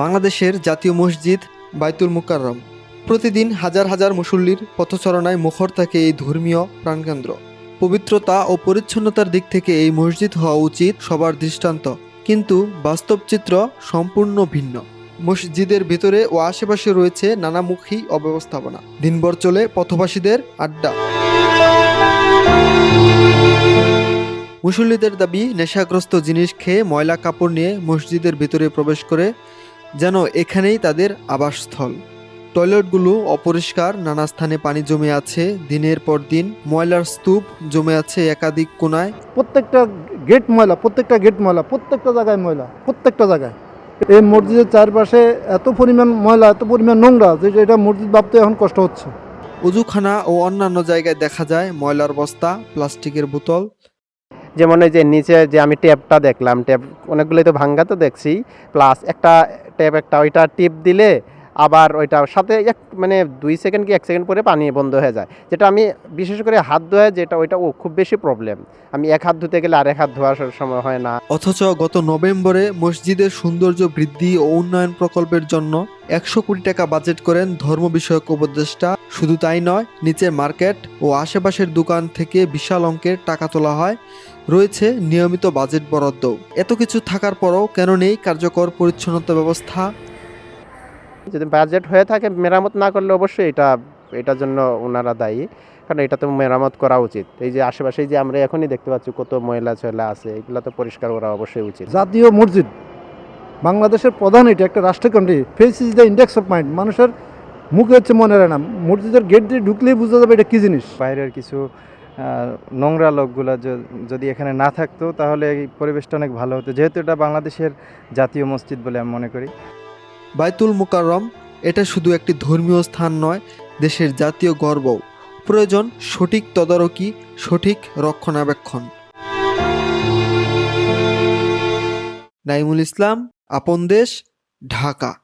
বাংলাদেশের জাতীয় মসজিদ বাইতুল মুকাররম। প্রতিদিন হাজার হাজার মুসল্লির পথচরণায় মুখর থাকে এই ধর্মীয় প্রাণকেন্দ্র। পবিত্রতা ও পরিচ্ছন্নতার দিক থেকে এই মসজিদ হওয়া উচিত সবার দৃষ্টান্ত। কিন্তু বাস্তব চিত্র সম্পূর্ণ ভিন্ন। মসজিদের ভিতরে ও আশেপাশে রয়েছে নানামুখী অব্যবস্থাপনা। দিনভর চলে পথবাসীদের আড্ডা। মুসল্লিদের দাবি, নেশাগ্রস্ত জিনিস খেয়ে ময়লা কাপড় নিয়ে মসজিদের ভিতরে প্রবেশ করে যেন এখানেই তাদের আবাসস্থল। টয়লেটগুলো অপরিষ্কার নানা স্থানে পানি জমে আছে দিনের পর দিন ময়লার স্তূপ জমে আছে একাধিক কোনায়। প্রত্যেকটা গেট ময়লা প্রত্যেকটা গেট ময়লা প্রত্যেকটা জায়গায় ময়লা প্রত্যেকটা জায়গায়। এই মসজিদের চারপাশে এত পরিমাণ ময়লা এত পরিমাণ নোংরা যে এটা মসজিদ ভাবতে এখন কষ্ট হচ্ছে। উজুখানা ও অন্যান্য জায়গায় দেখা যায় ময়লার বস্তা প্লাস্টিকের বোতল যেমন এই যে নিচে যে আমি ট্যাপটা দেখলাম, ট্যাপ অনেকগুলোই তো ভাঙ্গা তো দেখছি প্লাস একটা ট্যাপ একটা, ওইটা টিপ দিলে আবার ওইটা সাথে এক মানে দুই সেকেন্ড কি এক সেকেন্ড পরে পানি বন্ধ হয়ে যায়। যেটা আমি বিশেষ করে হাত ধোয়া, যেটা ওইটা, ও খুব বেশি প্রবলেম আমি এক হাত ধুতে গেলে আরেক হাত ধোয়ার সময় হয় না। অথচ গত নভেম্বরে মসজিদের সৌন্দর্য বৃদ্ধি ও উন্নয়ন প্রকল্পের জন্য একশো কোটি টাকা বাজেট করেন ধর্ম বিষয়ক উপদেষ্টা। শুধু তাই নয় নিচে মার্কেট ও আশেপাশের দোকান থেকে বিশাল অঙ্কের টাকা তোলা হয়। রয়েছে নিয়মিত বাজেট বরাদ্দ এত কিছু থাকার পরও কেন নেই কার্যকর পরিচ্ছন্নতা ব্যবস্থা? যদি বাজেট হয়ে থাকে মেরামত না করলে অবশ্যই এটা এটার জন্য ওনারা দায়ী। কারণ এটা তো মেরামত করা উচিত। এই যে আশেপাশে যে আমরা এখনই দেখতে পাচ্ছি কত ময়লা ছয়লা আছে এগুলো তো পরিষ্কার করা অবশ্যই উচিত। জাতীয় মসজিদ বাংলাদেশের প্রধান এটা একটা রাষ্ট্রকান্ট্রি face is the index of mind মানুষের মুখে হচ্ছে মনে হয় না। মসজিদের গেট দিয়ে ঢুকলেই বোঝা যাবে এটা কী জিনিস। বাইরের কিছু নোংরা লোকগুলো য- যদি এখানে না থাকতো তাহলে এই পরিবেশটা অনেক ভালো হতো। যেহেতু এটা বাংলাদেশের জাতীয় মসজিদ বলে আমি মনে করি। বাইতুল মুকাররম, এটা শুধু একটি ধর্মীয় স্থান নয়, দেশের জাতীয় গর্ব প্রয়োজন সঠিক তদারকি, সঠিক রক্ষণাবেক্ষণ। নাইমুল ইসলাম, আপন দেশ, ঢাকা।